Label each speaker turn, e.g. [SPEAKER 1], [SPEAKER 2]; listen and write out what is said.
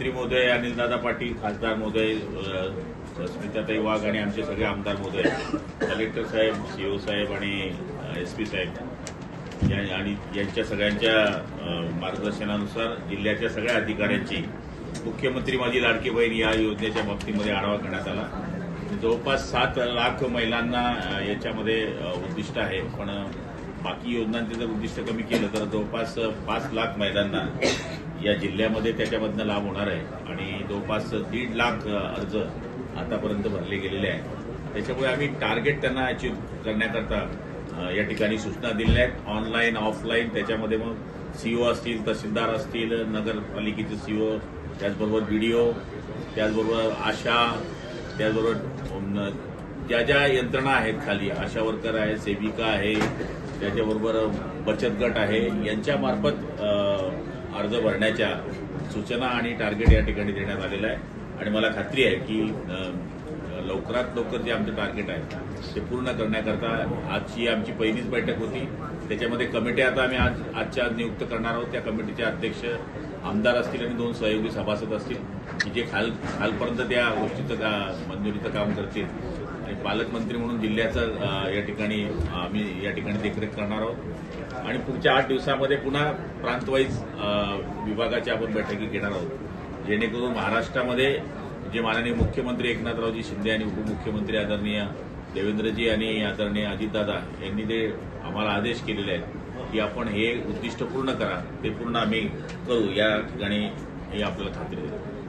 [SPEAKER 1] मंत्री महोदय अनिलदादा पाटील खासदार महोदय स्मिताताई वाघ आणि आमचे सगळे आमदार महोदय कलेक्टर साहेब सीओ साहेब आणि एस पी साहेब. या- आणि यांच्या सगळ्यांच्या मार्गदर्शनानुसार जिल्ह्याच्या सगळ्या अधिकाऱ्यांची मुख्यमंत्री माझी लाडकी बहीण या योजनेच्या बाबतीमध्ये आढावा घेण्यात आला. जवळपास सात लाख महिलांना याच्यामध्ये उद्दिष्ट आहे. पण बाकी योजनांचे जर उद्दिष्ट कमी केलं तर जवळपास पाच लाख महिलांना या जिल्ह्यामध्ये त्याच्यामधनं लाभ होणार आहे. आणि जवळपास दीड लाख अर्ज आतापर्यंत भरले गेलेले आहेत. त्याच्यामुळे आम्ही टार्गेट त्यांना अचीव करण्याकरता या ठिकाणी सूचना दिलेल्या आहेत. ऑनलाईन ऑफलाईन त्याच्यामध्ये मग सीओ असतील तहसीलदार असतील नगरपालिकेचे सीओ त्याचबरोबर व्ही डी ओ त्याचबरोबर आशा त्याचबरोबर ज्या ज्या यंत्रणा आहेत खाली आशा वर्कर आहे सेविका आहे त्याच्याबरोबर बचत गट आहे यांच्यामार्फत अर्ज भरण्याच्या सूचना आणि टार्गेट या ठिकाणी देण्यात आलेलं आहे. आणि मला खात्री आहे की लवकरात लवकर जे आमचं टार्गेट आहे ते पूर्ण करण्याकरता आजची आमची पहिलीच बैठक होती. त्याच्यामध्ये कमिटी आता आम्ही आज आजच्या आज नियुक्त करणार आहोत. त्या कमिटीचे अध्यक्ष आमदार असतील आणि दोन सहयोगी सभासद असतील की जे खाल खालपर्यंत त्या गोष्टीचं का मंजुरीचं काम करतील. आणि पालकमंत्री म्हणून जिल्ह्याचं या ठिकाणी आम्ही या ठिकाणी देखरेख करणार आहोत. आणि पुढच्या आठ दिवसामध्ये पुन्हा प्रांतवाईज विभागाच्या आपण बैठकी घेणार आहोत. जेणेकरून महाराष्ट्रामध्ये जे माननीय मुख्यमंत्री एकनाथरावजी शिंदे आणि उपमुख्यमंत्री आदरणीय देवेंद्रजी आणि आदरणीय अजितदादा यांनी जे आम्हाला आदेश केलेले आहेत की आपण हे उद्दिष्ट पूर्ण करा ते पूर्ण आम्ही करू या ठिकाणी हे आपल्याला खात्री देतो